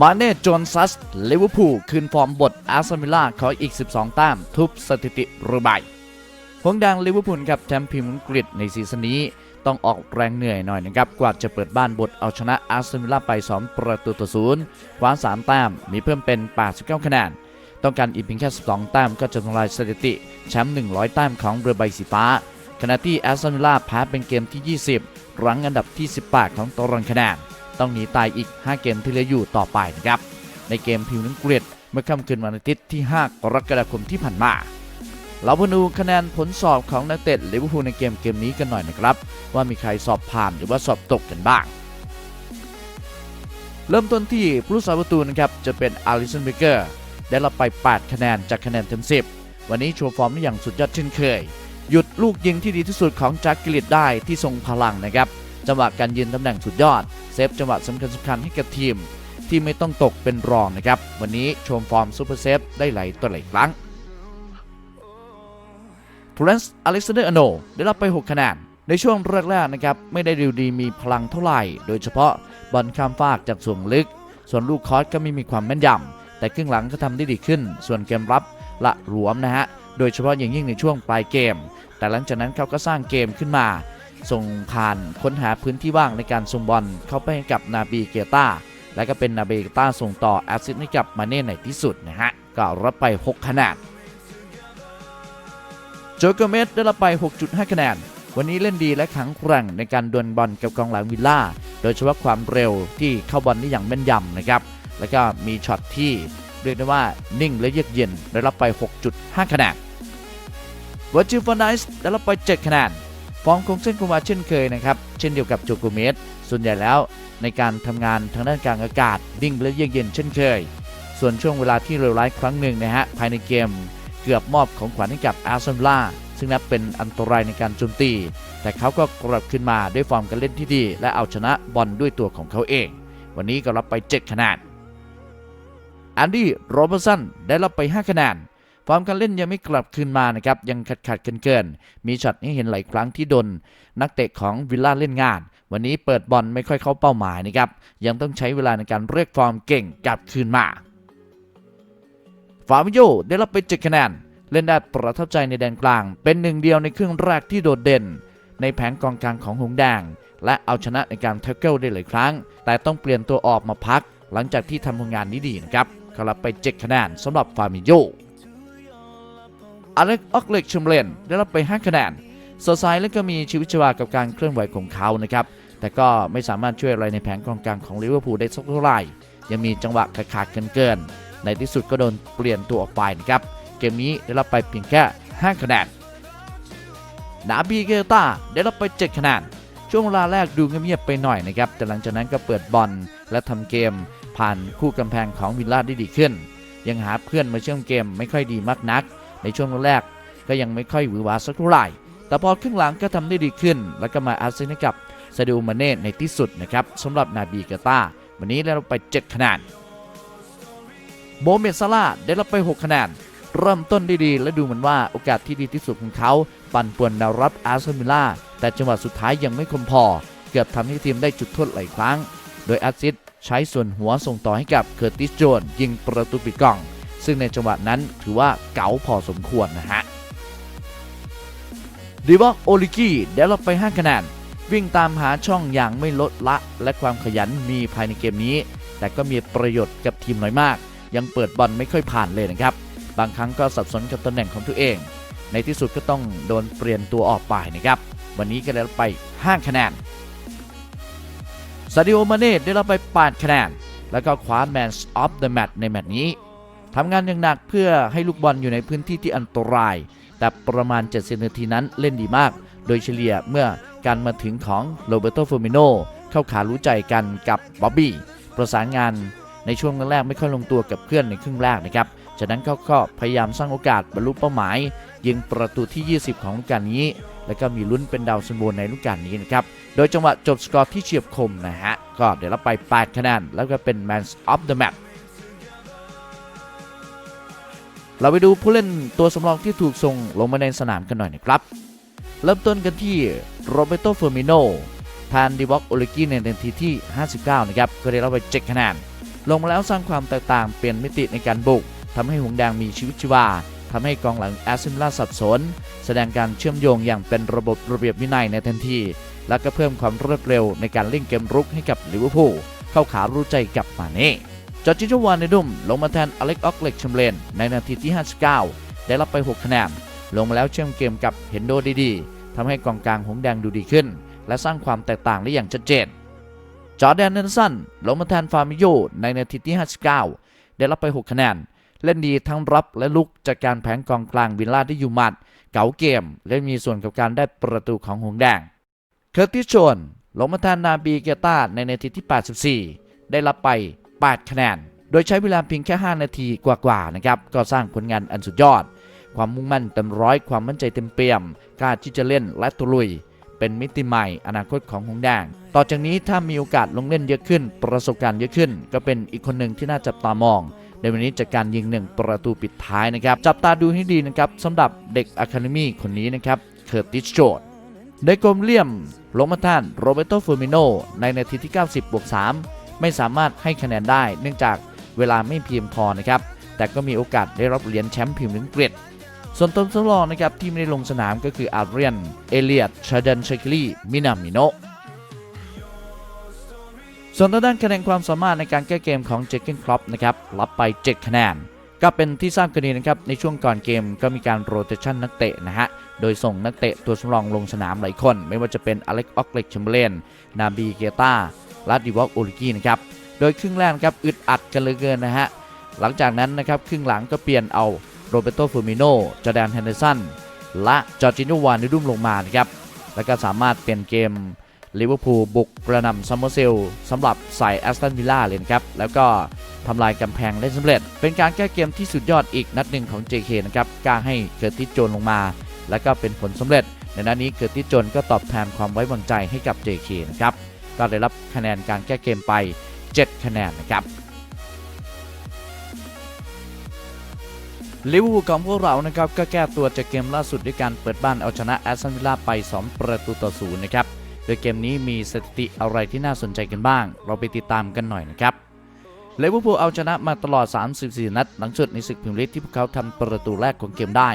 มาเน่โจนซัสลิเวอร์พูลคืนฟอร์มบทอาร์เซนอลขออีก 12 แต้ม ทุบสถิติระบายหงดังลิเวอร์พูลครับแชมป์พรีเมียร์อังกฤษในซีซั่นนี้ ต้องออกแรงเหนื่อยหน่อยนะครับ กว่าจะเปิดบ้านบทเอาชนะอาร์เซนอลไป 2 ประตูต่อศูนย์คว้า3แต้มมีเพิ่มเป็น 89 คะแนนต้องการอีกเพียงแค่ 12 แต้มก็จะทำลายสถิติแชมป์100 แต้มของเรือใบสีฟ้าขณะที่อสตันวิลล่าแพ้เป็นเกมที่ 20 รั้งอันดับที่ 18 ของตารางคะแนน ต้องหนีตายอีก 5 เกมที่เหลืออยู่ต่อไปนะครับ ในเกมพิวนังเกรีดเมื่อค่ำคืนวันอาทิตย์ที่ 5 กรกฎาคมที่ผ่านมา เราพนูคะแนนผลสอบของนักเตะลิเวอร์พูลในเกมเกมนี้กันหน่อยนะครับ ว่ามีใครสอบผ่านหรือว่าสอบตกกันบ้าง เริ่มต้นที่ผู้สาประตูนะครับจะเป็นอาริสันเบเกอร์ได้รับไป 8 คะแนนจากคะแนนเต็ม 10 วันนี้โชว์ฟอร์มได้อย่างสุดยอดเช่นเคย หยุดลูกยิงที่ดีที่สุดของแจ็คกิลิตได้ที่ทรงพลังนะครับ จังหวะการยืนตำแหน่งสุดยอด เซฟจังหวะสำคัญสำคัญให้กับทีม ที่ไม่ต้องตกเป็นรองนะครับ วันนี้ชว์ฟอร์มซูเปอร์เซฟได้หลายต่อหลายครั้งฟรนซ์อเล็กซานเดอร์อโนได้รับไป 6 คะแนนในช่วงแรกๆนะครับไม่ได้ดูดีมีพลังเท่าไหร่ โดยเฉพาะบอลข้ามฟากจากส่วนลึก ส่วนลูกคอสก็ไม่มีความแม่นยำแต่ครึ่งหลังก็ทำได้ดีขึ้น ส่วนเกมรับละหลวมนะฮะโดยเฉพาะอย่างยิ่งในช่วงปลายเกม แต่หลังจากนั้นเขาก็สร้างเกมขึ้นมา ส่งผ่านค้นหาพื้นที่ว่างในการส่งบอลเข้าไปให้กับนาบีเกตาและก็เป็นนาบีเกตาส่งต่อแอสซิสต์ให้กับมาเน่ในที่สุดนะฮะก็รับไป 6 คะแนนโจโกเมสได้รับไป 6.5 คะแนน วันนี้เล่นดีและแข็งแกร่งในการดวลบอลกับกองหลังวิลล่า โดยเฉพาะความเร็วที่เข้าบอลได้อย่างแม่นยำนะครับ แล้วก็มีช็อตที่เรียกได้ว่านิ่งและเยือกเย็นได้รับไป 6.5 คะแนนวอร์จิฟอนไดส์ได้รับไป 7 คะแนน ฟอร์มคงเส้นคงวาเช่นเคยนะครับ เช่นเดียวกับโจโกเมสส่วนใหญ่แล้วในการทำงานทางด้านกลางอากาศนิ่งและเยือกเย็นเช่นเคย ส่วนช่วงเวลาที่เลวร้ายครั้งหนึ่งนะฮะภายในเกมเกือบมอบของขวัญให้กับอาร์เซนอลซึ่งนับเป็นอันตรายในการโจมตี แต่เขาก็กลับขึ้นมาด้วยฟอร์มการเล่นที่ดี และเอาชนะบอลด้วยตัวของเขาเอง วันนี้ก็รับไป 7 คะแนนแอนดี้โรเบอร์สันได้รับไป 5 คะแนน ฟอร์มการเล่นยังไม่กลับคืนมานะครับยังขัดขัดเกินเกินๆมีช็อตให้เห็นหลายครั้งที่โดนนักเตะของวิลล่าเล่นงาน วันนี้เปิดบอลไม่ค่อยเข้าเป้าหมายนะครับยังต้องใช้เวลาในการเรียกฟอร์มเก่งกลับคืนมาฟาบิโยได้รับไป7คะแนนเล่นได้ประทับใจในแดนกลาง เป็นหนึ่งเดียวในครึ่งแรกที่โดดเด่น ในแผงกองกลางของหงแดง และเอาชนะในการแท็กเกิลได้หลายครั้ง แต่ต้องเปลี่ยนตัวออกมาพัก หลังจากที่ทำผลงานนี้ดีนะครับเขารับไป7คะแนนสำหรับฟาบิโย อเล็กออกเล็กชมเลนได้รับไป 5 คะแนนสดใสและก็มีชีวิตชีวากับการเคลื่อนไหวของเขานะครับ แต่ก็ไม่สามารถช่วยอะไรในแผงกองกลางของลิเวอร์พูลได้สักเท่าไหร่ ยังมีจังหวะขาดๆเกินๆในที่สุดก็โดนเปลี่ยนตัวออกไปนะครับ เกมนี้ได้รับไปเพียงแค่ 5 คะแนนนาบีเกต้าได้รับไป 7 คะแนนช่วงเวลาแรกดูเงียบๆไปหน่อยนะครับ แต่หลังจากนั้นก็เปิดบอลและทำเกม ผ่านคู่กำแพงของวิลล่าได้ดีขึ้น ยังหาเพื่อนมาเชื่อมเกมไม่ค่อยดีมากนัก ในช่วงแรกก็ยังไม่ค่อยหวือหวาสักเท่าไหร่ แต่พอครึ่งหลังก็ทำได้ดีขึ้น แล้วก็มาอาซินให้กับซาดิโอมาเน่ในที่สุดนะครับสำหรับนาบีเกตาวันนี้ได้รับไป 7 คะแนนโมเมซาลาได้รับไป 6 คะแนนเริ่มต้นได้ดี และดูเหมือนว่าโอกาสที่ดีที่สุดของเขา ปั่นป่วนแนวรับอาร์เซนอลแต่จังหวะสุดท้ายยังไม่คมพอ เกือบทำให้ทีมได้จุดโทษหลายครั้ง โดยอาซิดใช้ส่วนหัวส่งต่อให้กับเคอร์ติสโจนยิงประตูปิดกล่อง ซึ่งในจังหวะนั้นถือว่าเก๋าพอสมควรนะฮะดีวอกโอลิกี้ได้รับไป 5 คะแนนวิ่งตามหาช่องอย่างไม่ลดละและความขยันมีภายในเกมนี้ แต่ก็มีประโยชน์กับทีมน้อยมาก ยังเปิดบอลไม่ค่อยผ่านเลยนะครับ บางครั้งก็สับสนกับตำแหน่งของตัวเอง ในที่สุดก็ต้องโดนเปลี่ยนตัวออกไปนะครับ วันนี้ก็ได้รับไป 5 คะแนนซาดิโอมาเน่ได้รับไป 8 คะแนน แล้วก็คว้าแมนส์ออฟเดอะแมตในแมตช์นี้ ทำงานอย่างหนักเพื่อให้ลูกบอลอยู่ในพื้นที่ที่อันตราย แต่ประมาณ 70 นาทีนั้นเล่นดีมาก โดยเฉลี่ยเมื่อการมาถึงของโรเบโตเฟอร์มิโนเข้าขารู้ใจกันกับบ๊อบบี้ประสานงานในช่วงแรกไม่ค่อยลงตัวกับเพื่อนในครึ่งแรกนะครับ จากนั้นเขาก็พยายามสร้างโอกาสบรรลุเป้าหมาย ยิงประตูที่ 20 ของฤดูกกาลนี้ และก็มีลุ้นเป็นดาวซันโบในฤดูกกาลนี้นะครับ โดยจังหวะจบสกอร์ที่เฉียบคมนะฮะ ก็เดี๋ยวเรับไป 8 คะแนนแล้วก็เป็น Man of the Match เราไปดูผู้เล่นตัวสำรองที่ถูกส่งลงมาในสนามกันหน่อยนะครับ เริ่มต้นกันที่โรเบโตเฟอร์มิโนแทนดิวอกโอลิกี้ในนาทีที่ 59 นะครับ ก็ได้รับไป7คะแนน ลงมาแล้วสร้างความแตกต่างเปลี่ยนมิติในการบุกทำให้หงแดงมีชีวิตชีวาทำให้กองหลังแอสซิมล่าสับสน แสดงการเชื่อมโยงอย่างเป็นระบบระเบียบวินัยในทันที และก็เพิ่มความรวดเร็วในการเล่นเกมรุกให้กับลิเวอร์พูลเข้าขารู้ใจกับมาเน่ จอร์จิโจวานในดุมลงมาแทนอเล็กออกเล็กชัมเลนในนาทีที่ 59 ได้รับไป 6 คะแนน ลงมาแล้วเชื่อมเกมกับเฮนโดดีๆทำให้กองกลางหงส์แดงดูดีขึ้น และสร้างความแตกต่างได้อย่างชัดเจน จอร์แดนเนลสันลงมาแทนฟาร์มิโยในนาทีที่ 59 ได้รับไป 6 คะแนน เล่นดีทั้งรับและลุกจากการแผงกองกลางวิลล่าที่อยู่มัด เก๋าเกม และมีส่วนกับการได้ประตูของหงส์แดง เคอร์ติสโชนลงมาแทนนาบีเกต้าในนาทีที่ 84 ได้รับไป 8 คะแนน โดยใช้เวลาเพียงแค่ 5 นาทีกว่าๆนะครับ ก็สร้างผลงานอันสุดยอด ความมุ่งมั่นเต็มร้อยความมั่นใจเต็มเปี่ยมกล้าที่จะเล่นและตุลุย เป็นมิติใหม่อนาคตของหงแดง ต่อจากนี้ถ้ามีโอกาสลงเล่นเยอะขึ้น ประสบการณ์เยอะขึ้น ก็เป็นอีกคนหนึ่งที่น่าจับตามองในวันนี้จากการยิงหนึ่งประตูปิดท้ายนะครับ จับตาดูให้ดีนะครับสำหรับเด็กอะคาเดมีคนนี้นะครับเคอร์ติสโจดไดโกมเลียมลงมาท่านโรเบโตเฟอร์มิโนในนาทีที่ 90บวก3 ไม่สามารถให้คะแนนได้ เนื่องจากเวลาไม่เพียงพอนะครับ แต่ก็มีโอกาสได้รับเหรียญแชมป์พรีเมียร์ลีกอังกฤษส่วนตัวสำรองนะครับที่ไม่ได้ลงสนามก็คืออาเรียน เอเลียตชาดันเชคลีมินามิโนส่วนด้านคะแนนความสามารถในการแก้เกมของเจคเกนครอปนะครับรับไป 7 คะแนน ก็เป็นที่ทราบกันดีนะครับ ในช่วงก่อนเกมก็มีการโรเตชันนักเตะนะฮะ โดยส่งนักเตะตัวสำรองลงสนามหลายคน ไม่ว่าจะเป็นอเล็กออกเล็กชมเบเลนนาบีเกตา และดิวอกโอลิกีนะครับ โดยครึ่งแรกนะครับอึดอัดกันเหลือเกินนะฮะ หลังจากนั้นนะครับครึ่งหลังก็เปลี่ยนเอาโรเบโตฟูมิโนจอแดนเฮนเดอร์สันและจอร์จิโนวานนิดุมลงมานะครับ แล้วก็สามารถเปลี่ยนเกมลิเวอร์พูลบุกกระนำซัมเมอร์เซลสำหรับใส่แอสตันวิลล่าเลยนะครับ แล้วก็ทำลายกำแพงได้สำเร็จ เป็นการแก้เกมที่สุดยอดอีกนัดหนึ่งของ JK นะครับกล้าให้เกิดติสโจนลงมา แล้วก็เป็นผลสำเร็จ ในนัดนี้เกิดติสโจนก็ตอบแทนความไว้วางใจให้กับ JK นะครับ ก็ได้รับคะแนนการแก้เกมไป 7 คะแนนนะครับลิเวอร์พูลของพวกเรานะครับก็แก้ตัวจากเกมล่าสุดด้วยการเปิดบ้านเอาชนะแอสตันวิลล่าไป 2 ประตูต่อศูนย์นะครับโดยเกมนี้มีสถิติอะไรที่น่าสนใจกันบ้าง เราไปติดตามกันหน่อยนะครับลิเวอร์พูลเอาชนะมาตลอด 34 นัด หลังสุดในศึกพรีเมียร์ลีกที่พวกเขาทำประตูแรกของเกมได้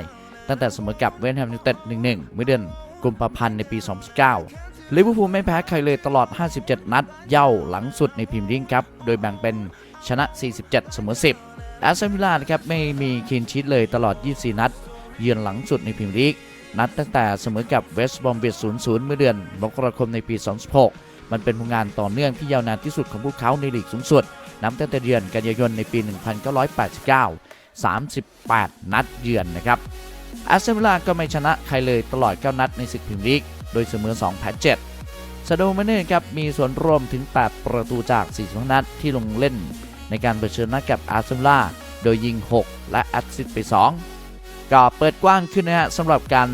ตั้งแต่เสมอกับเวสต์แฮมยูไนเต็ด1-1 เมื่อเดือนกุมภาพันธ์ในปี 2019 ลิเวอร์พูลไม่แพ้ใครเลยตลอด 57 นัด เย่าหลังสุดในพรีเมียร์ลีกครับ โดยแบ่งเป็นชนะ 47 เสมอ 10 แอสตันวิลล่านะครับไม่มีคลีนชีตเลยตลอด 24 นัด เยือนหลังสุดในพรีเมียร์ลีก นัดตั้งแต่เสมอกับเวสต์บอมเบย์0-0 เมื่อเดือนมกราคมในปี 2016 มันเป็นผลงานต่อเนื่องที่ยาวนานที่สุดของพวกเขาในลีกสูงสุด นับตั้งแต่เดือนกันยายนในปี 1989 38 นัดเยือนนะครับแอสตันวิลล่าก็ไม่ชนะใครเลยตลอด 9 นัดในศึกพรีเมียร์ลีก โดยเสมอ 2 แพ้7ซาโดมาเน่ครับมีส่วนร่วมถึง 8 ประตูจาก4นัดที่ลงเล่น ในการเผชิญหน้ากับอาร์เซนอลโดยยิง 6 และแอสซิสต์ไป 2 ก็เปิดกว้างขึ้นนะฮะสำหรับการ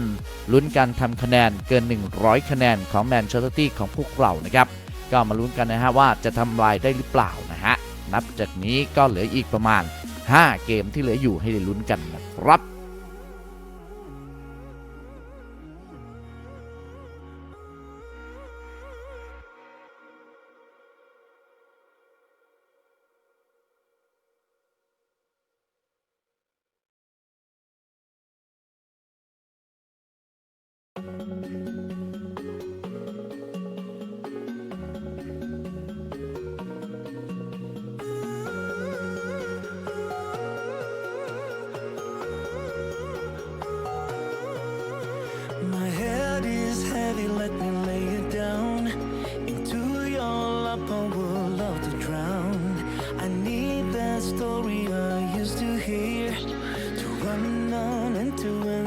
ลุ้นการทำคะแนนเกิน 100 คะแนนของแมนเชสเตอร์ตี้ของพวกเรานะครับก็มาลุ้นกันนะฮะว่าจะทำลายได้หรือเปล่านะฮะนับจากนี้ก็เหลืออีกประมาณ 5 เกมที่เหลืออยู่ให้ได้ลุ้นกันนะครับ My head is heavy, let me lay it down. Into your lap, I would love to drown. I need that story I used to hear to run on and to